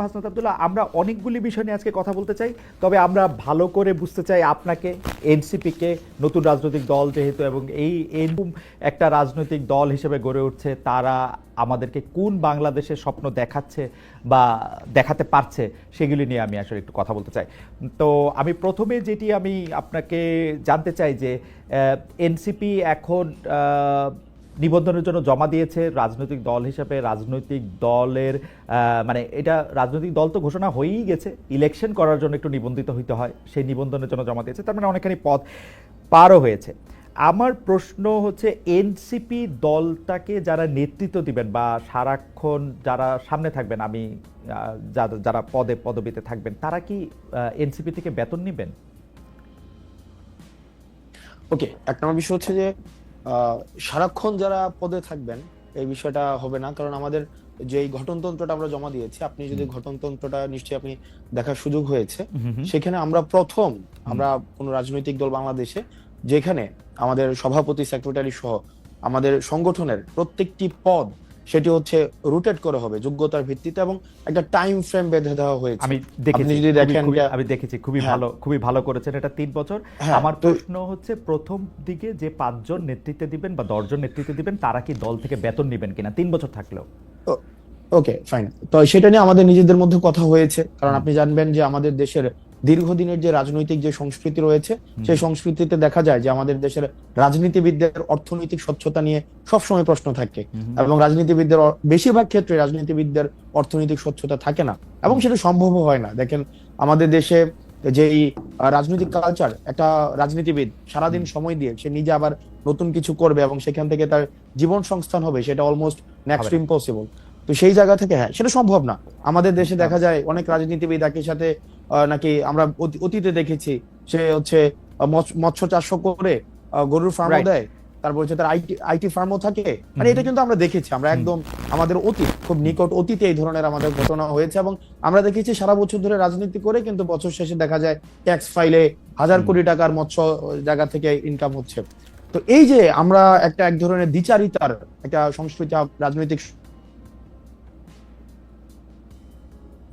হাসনাত আবদুল্লাহ, আমরা অনেকগুলি বিষয় নিয়ে আজকে কথা বলতে চাই, তবে আমরা ভালো করে বুঝতে চাই আপনাকে এনসিপিকে নতুন রাজনৈতিক দল যেহেতু এবং এই এরকম একটা রাজনৈতিক দল হিসেবে গড়ে উঠছে, তারা আমাদেরকে কোন বাংলাদেশের স্বপ্ন দেখাচ্ছে বা দেখাতে পারছে, সেগুলি নিয়ে আমি আসলে একটু কথা বলতে চাই। তো আমি প্রথমে যেটি আমি আপনাকে জানতে চাই যে এনসিপি এখন নিবন্ধনের জন্য জমা দিয়েছে রাজনৈতিক দল হিসাবে। রাজনৈতিক দলের মানে এটা রাজনৈতিক দল তো ঘোষণা হয়েই গেছে। ইলেকশন করার জন্য একটু নিবন্ধিত হইতে হয়। সেই নিবন্ধনের জন্য জমা দিয়েছে। তার মানে অনেকখানি পথ পারও হয়েছে। আমার প্রশ্ন হচ্ছে এনসিপি দলটাকে যারা নেতৃত্ব দিবেন বা সারাক্ষণ যারা সামনে থাকবেন, আমি যারা- পদে, পদবিতে থাকবেন, তারা কি এনসিপি থেকে বেতন নেবেন? ওকে এক নম্বর বিষয় হচ্ছে যে সারাক্ষণ যারা পদে থাকবেন এই বিষয়টা হবে না। কারণ আমাদের যে এই গঠনতন্ত্রটা আমরা জমা দিয়েছি আপনি যদি ঘটনতন্ত্রটা নিশ্চয়ই আপনি দেখার সুযোগ হয়েছে। সেখানে আমরা প্রথম আমরা কোন রাজনৈতিক দল বাংলাদেশে যেখানে আমাদের সভাপতি সেক্রেটারি সহ আমাদের সংগঠনের প্রত্যেকটি পদ সেটি হচ্ছে রুটেট করে হবে যোগ্যতার ভিত্তিতে এবং একটা টাইম ফ্রেম বেঁধে দেওয়া হয়েছে। আমি দেখেছি আপনি যদি দেখেন যে- আমি দেখেছি খুবই হ্যাঁ। ভালো খুবই ভালো করেছেন এটা তিন বছর। হ্যাঁ, আমার প্রশ্ন হচ্ছে প্রথম দিকে যে পাঁচজন নেতৃত্বে দিবেন বা দশজন নেতৃত্বে দিবেন তারা কি দল থেকে বেতন নেবেন কিনা? তিন বছর থাকলেও। ওকে ফাইন তো সেটা নিয়ে আমাদের নিজেদের মধ্যে কথা হয়েছে। কারণ আপনি জানবেন যে আমাদের দেশের দীর্ঘদিনের যে রাজনৈতিক যে সংস্কৃতি রয়েছে সেই সংস্কৃতিতে দেখা যায় যে আমাদের দেশের রাজনীতিবিদদের অর্থনৈতিক স্বচ্ছতা নিয়ে সবসময় প্রশ্ন থাকে এবং রাজনীতিবিদদের বেশিরভাগ ক্ষেত্রে রাজনীতিবিদদের অর্থনৈতিক স্বচ্ছতা থাকে না এবং সেটা সম্ভবও হয় না। দেখেন আমাদের দেশে যেই আহ, রাজনৈতিক কালচার একটা রাজনীতিবিদ সারাদিন সময় দিয়ে সে নিজে আবার নতুন কিছু করবে এবং সেখান থেকে তার জীবন সংস্থান হবে সেটা অলমোস্ট নেক্সট ইম্পসিবল তো সেই জায়গা থেকে হ্যাঁ সেটা সম্ভব না। আমাদের দেশে দেখা যায় অনেক রাজনীতিবিদ একই সাথে নাকি আমরা অতি- অতীতে দেখেছি সে হচ্ছে মৎস্য চাষ করে গরুর ফার্মও Right. দেয় তারপর হচ্ছে তার আইটি আইটি ফার্মও থাকে। মানে এটা কিন্তু আমরা দেখেছি আমরা একদম আমাদের অতীত খুব নিকট অতীতে এই ধরনের আমাদের ঘটনা হয়েছে এবং আমরা দেখেছি সারা বছর ধরে রাজনীতি করে কিন্তু বছর শেষে দেখা যায় ট্যাক্স ফাইলে হাজার কোটি টাকার মৎস্য জায়গা থেকে ইনকাম হচ্ছে। তো এই যে আমরা একটা এক ধরনের দ্বিচারিতার একটা সংস্কৃতি রাজনৈতিক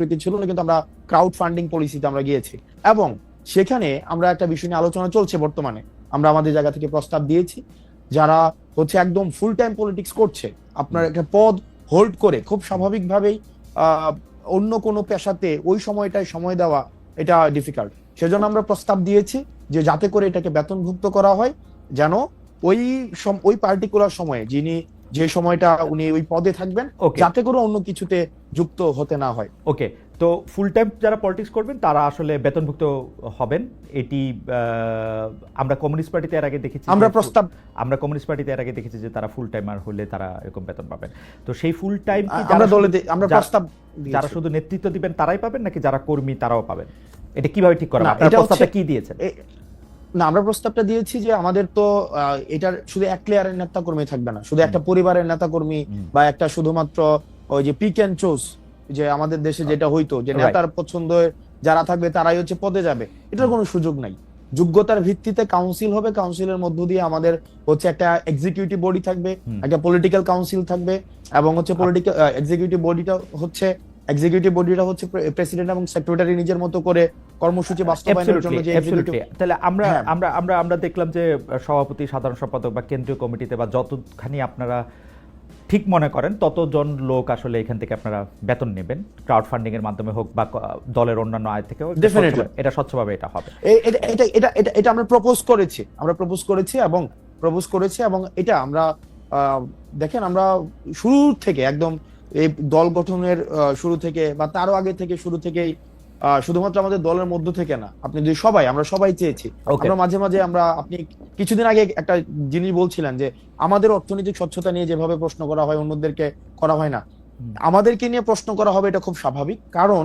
সংস্কৃতি ছিল না, কিন্তু আমরা ক্রাউড ফান্ডিং পলিসিতে আমরা গিয়েছি। এবং সেখানে আমরা একটা বিষয় নিয়ে আলোচনা চলছে বর্তমানে। আমরা আমাদের জায়গা থেকে প্রস্তাব দিয়েছি, যারা হচ্ছে একদম ফুল টাইম পলিটিক্স করছে, আপনার একটা পদ হোল্ড করে খুব স্বাভাবিকভাবেই অন্য কোনো পেশাতে ওই সময়টায় সময় দেওয়া এটা ডিফিকাল্ট সেজন্য আমরা প্রস্তাব দিয়েছি যে যাতে করে এটাকে বেতনভুক্ত করা হয়, যেন ওই ওই পার্টিকুলার সময়ে যিনি যে সময়টা উনি ওই পদে থাকবেন যাতে করে অন্য কিছুতে যুক্ত হতে না হয়। ওকে তো ফুল টাইম যারা পলিটিক্স করবেন তারা আসলে বেতনভুক্ত হবেন। এটি আমরা কমিউনিস্ট পার্টিতে এর আগে দেখেছি আমরা প্রস্তাব আমরা কমিউনিস্ট পার্টিতে এর আগে দেখেছি যে তারা ফুল টাইমার হলে তারা এরকম বেতন পাবেন। তো সেই ফুল টাইম আমরা দলে আমরা প্রস্তাব যারা শুধু নেতৃত্ব দিবেন তারাই পাবেন নাকি যারা কর্মী তারাও পাবেন? এটা কীভাবে ঠিক করা আপনারা প্রস্তাবটা কি দিয়েছেন? না আমরা প্রস্তাবটা দিয়েছি যে আমাদের তো এটার শুধু এক লেয়ারের নেতা কর্মী থাকবে না শুধু একটা পরিবারের নেতা কর্মী বা একটা শুধুমাত্র ওই যে পিক অ্যান্ড চুজ যে আমাদের দেশে যেটা হইতো যে নেতার পছন্দের যারা থাকবে তারাই হচ্ছে পদে যাবে এটার কোনো সুযোগ নাই। যোগ্যতার ভিত্তিতে কাউন্সিল হবে কাউন্সিলের মধ্য দিয়ে আমাদের হচ্ছে একটা এক্সিকিউটিভ বডি থাকবে একটা পলিটিক্যাল কাউন্সিল থাকবে এবং হচ্ছে পলিটিক্যাল এক্সিকিউটিভ বডিটা হচ্ছে এক্সিকিউটিভ বডিটা হচ্ছে প্রেসিডেন্ট এবং সেক্রেটারি নিজের মতো করে কর্মসূচি বাস্তবায়নের জন্য যে তাহলে আমরা হ্যাঁ। আমরা আমরা আমরা দেখলাম যে সভাপতি সাধারণ সম্পাদক বা কেন্দ্রীয় কমিটিতে বা যতখানি আপনারা ঠিক মনে করেন ততজন লোক আসলে এখান থেকে আপনারা বেতন নেবেন ক্রাউড ফান্ডিং এর মাধ্যমে হোক বা দলের অন্যান্য আয় থেকে এটা স্বচ্ছভাবে- এটা স্বচ্ছভাবে এটা হবে। এটা এটা এটা এটা আমরা প্রপোজ করেছি। আমরা প্রপোজ করেছি এবং প্রপোজ করেছি এবং এটা আমরা দেখেন আমরা শুরু থেকে একদম এই দল গঠনের শুরু থেকে বা তারও আগে থেকে শুরু থেকেই শুধুমাত্র আমাদের দলের মধ্য থেকে না আপনি যদি সবাই আমরা সবাই চেয়েছি। আমরা মাঝে মাঝে আমরা আপনি কিছুদিন আগে একটা জিনিস বলছিলেন যে আমাদের অর্থনৈতিক স্বচ্ছতা নিয়ে যেভাবে প্রশ্ন করা হয় অন্যদেরকে করা হয় না। আমাদেরকে নিয়ে প্রশ্ন করা হবে এটা খুব স্বাভাবিক কারণ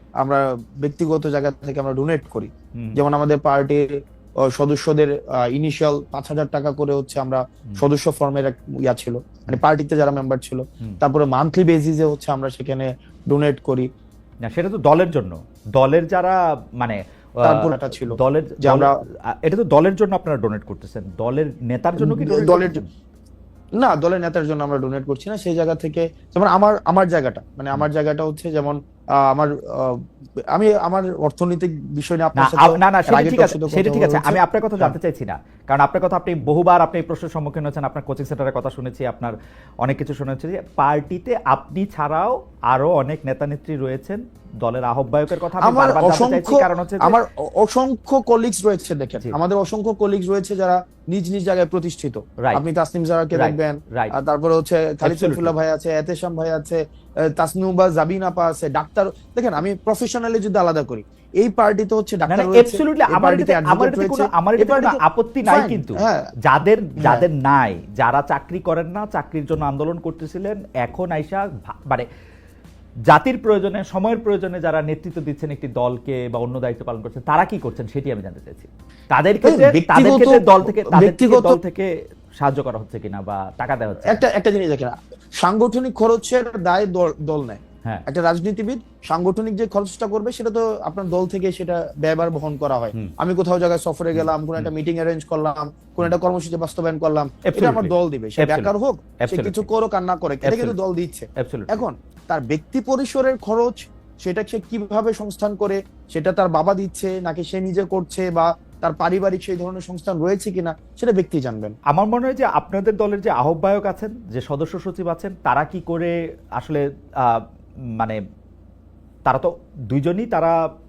আমরা ব্যক্তিগত জায়গা থেকে আমরা ডোনেট করি। যেমন আমাদের পার্টির সদস্যদের ইনিশিয়াল পাঁচ হাজার টাকা করে হচ্ছে আমরা সদস্য ফর্মের এক ইয়া ছিল। মানে পার্টিতে যারা মেম্বার ছিল তারপরে মান্থলি বেসিসে হচ্ছে আমরা সেখানে ডোনেট করি। না সেটা তো দলের জন্য। দলের যারা মানে ছিল। দলের আমরা- এটা তো দলের জন্য আপনারা ডোনেট করতেছেন। দলের নেতার জন্য কি দলের? না দলের নেতার জন্য আমরা ডোনেট করছি না সেই জায়গা থেকে যেমন আমার আমার জায়গাটা মানে আমার জায়গাটা হচ্ছে যেমন আহ, আমার আহ, আমি আমার অর্থনৈতিক বিষয় নিয়ে না আপনার সাথে না না সেটা ঠিক আছে সেটা ঠিক আছে আমি আপনার কথা জানতে চাইছি না। কারণ আপনার কথা আপনি বহুবার আপনি এই প্রশ্নের সম্মুখীন হচ্ছেন আপনার কোচিং সেন্টারের কথা শুনেছি আপনার অনেক কিছু শুনেছি। যে পার্টিতে আপনি ছাড়াও আরও অনেক নেতা নেত্রী রয়েছেন দলের আহ্বায়কের কথা আমি আমার অসংখ্য কারণ হচ্ছে আমার অসংখ্য কলিগস রয়েছে দেখেন। আমাদের অসংখ্য কলিগস রয়েছে যারা নিজ নিজ জায়গায় প্রতিষ্ঠিত. আপনি তাসনিম জারাকে দেখবেন তারপরে হচ্ছে খালিদ Absolutely. ভাই আছে এতেশাম ভাই আছে জাবিন আপা আছে ডাক্তার দেখেন আমি প্রফেশনালি যদি আলাদা করি এই পার্টিতে হচ্ছে ডাক্তার আমার এটাতে- আমার এটাতে কোনো আমার এটাতে কোনো আপত্তি নাই কিন্তু। হ্যাঁ যাদের যাদের নাই যারা চাকরি করেন না চাকরির জন্য আন্দোলন করতেছিলেন এখন আইসা মানে জাতির প্রয়োজনে সময়ের প্রয়োজনে যারা নেতৃত্ব দিচ্ছেন একটি দলকে বা অন্য দায়িত্ব পালন করছেন তারা কি করছেন সেটি আমি জানতে চাইছি। তাদের ক্ষেত্রে তাদের ক্ষেত্রে দল থেকে তাদের দল থেকে সাহায্য করা হচ্ছে কিনা বা টাকা দেওয়া হচ্ছে একটা একটা জিনিস দেখেন সাংগঠনিক খরচের দায় দল নেয়। হ্যাঁ। একটা রাজনীতিবিদ সাংগঠনিক যে খরচটা করবে সেটা তো আপনার দল থেকে সেটা ব্যয়বার বহন করা হয়। আমি কোথাও জায়গায় সফরে গেলাম কোন একটা মিটিং অ্যারেঞ্জ করলাম কোন একটা কর্মসূচি বাস্তবায়ন করলাম এটা আমার দল দিবে সে বেকার হোক সে কিছু করুক আর না করে এটা কিন্তু দল দিচ্ছে। এখন তার ব্যক্তি পরিসরের খরচ সেটা সে কীভাবে সংস্থান করে সেটা তার বাবা দিচ্ছে নাকি সে নিজে করছে বা তার পারিবারিক সেই ধরনের সংস্থান রয়েছে কিনা সেটা ব্যক্তি জানবেন। আমার মনে হয় যে আপনাদের দলের যে আহ্বায়ক আছেন, যে সদস্য সচিব আছেন, তারা কি করে আসলে মানে তারা তো দুইজনই তারা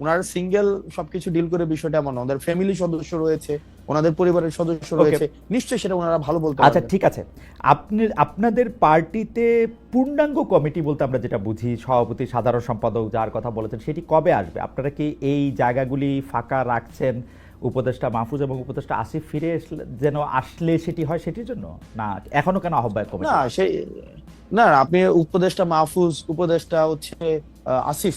ওনারা সিঙ্গেল সবকিছু ডিল করে বিষয়টা এমন না। ওনাদের ফ্যামিলি সদস্য রয়েছে ওনাদের পরিবারের সদস্য রয়েছে নিশ্চয়ই সেটা ওনারা ভালো বলতে আচ্ছা ঠিক আছে। আপনি আপনাদের পার্টিতে পূর্ণাঙ্গ কমিটি বলতে আমরা যেটা বুঝি সভাপতি সাধারণ সম্পাদক যার কথা বলেছেন সেটি কবে আসবে? আপনারা কি এই জায়গাগুলি ফাঁকা রাখছেন? উপদেষ্টা মাহফুজ এবং উপদেষ্টা আসিফ ফিরে আসলে- যেন আসলে সেটি হয় সেটির জন্য? না এখনও কেন আহ্বায়ক কমিটি? না সেই না আপনি উপদেষ্টা মাহফুজ উপদেষ্টা হচ্ছে আসিফ।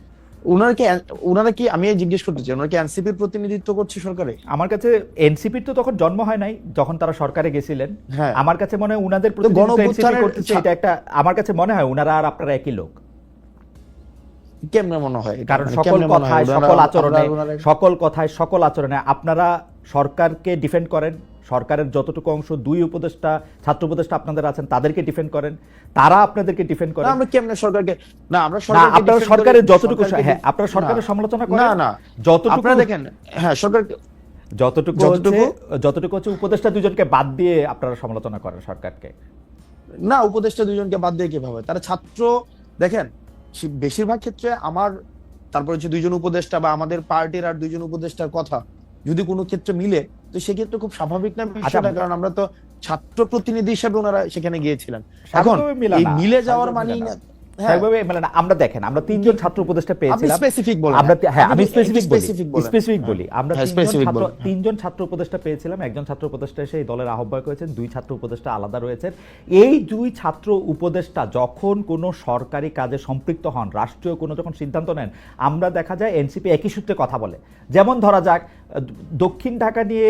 ওনারা কি ওনারা কি আমি জিজ্ঞেস করতে চাই ওনারা কি এনসিপির প্রতিনিধিত্ব করছে সরকারে? আমার কাছে এনসিপির তো তখন জন্ম হয় নাই যখন তারা সরকারে গেছিলেন। হ্যাঁ। আমার কাছে মনে হয় NCP করতেছে এটা একটা আমার কাছে মনে হয় উনারা আর আপনারা একই লোক। কেমনে মনে হয়? কারণ মানে সকল? কথায় সকল আচরণে সকল কথায় সকল আচরণে আপনারা সরকারকে ডিফেন্ড করেন সরকারের যতটুকু অংশ দুই উপদেষ্টা ছাত্র উপদেষ্টা আপনাদের আছেন তাদেরকে ডিফেন্ড করেন। তারা আপনাদেরকে ডিফেন্ড করেন। আমরা কেমনে সরকারকে না আমরা না সরকারকে আপনারা সরকারের যতটুকু হ্যাঁ আপনারা সরকারের সমালোচনা করেন? না না। যতটুকু আপনারা দেখেন হ্যাঁ সরকার যতটুকু যতটুকু- যতটুকু হচ্ছে উপদেষ্টা দুজনকে বাদ দিয়ে আপনারা সমালোচনা করেন সরকারকে। না উপদেষ্টা দুজনকে বাদ দিয়ে কীভাবে? তারা ছাত্র দেখেন বেশিরভাগ ক্ষেত্রে আমার তারপর হচ্ছে দুইজন উপদেষ্টা বা আমাদের পার্টির আর দুইজন উপদেষ্টার কথা। যদি কোনো ক্ষেত্রে মিলে তো সেক্ষেত্রে খুব স্বাভাবিক না বিষয়টা আচ্ছা। কারণ আমরা তো ছাত্র প্রতিনিধি হিসেবে ওনারা সেখানে গিয়েছিলেন। এখন মিলে যাওয়ার মানে মানেই না স্বাভাবিকভাবে মিলে আমরা দেখেন আমরা তিনজন ছাত্র উপদেষ্টা পেয়েছিলাম। স্পেসিফিক বলেন। আমরা হ্যাঁ আমি স্পেসিফিক বলি স্পেসিফিক বলি। আমরা হ্যাঁ, তিনজন ছাত্র বলেন, হ্যাঁ। তিনজন ছাত্র উপদেষ্টা পেয়েছিলাম একজন ছাত্র উপদেষ্টা এসে এই দলের আহ্বায়ক হয়েছেন দুই ছাত্র উপদেষ্টা আলাদা রয়েছেন। এই দুই ছাত্র উপদেষ্টা যখন কোনো সরকারি কাজে সম্পৃক্ত হন রাষ্ট্রীয় কোনো যখন সিদ্ধান্ত নেন আমরা দেখা যায় এনসিপি একই সূত্রে কথা বলে। যেমন ধরা যাক দক্ষিণ ঢাকা নিয়ে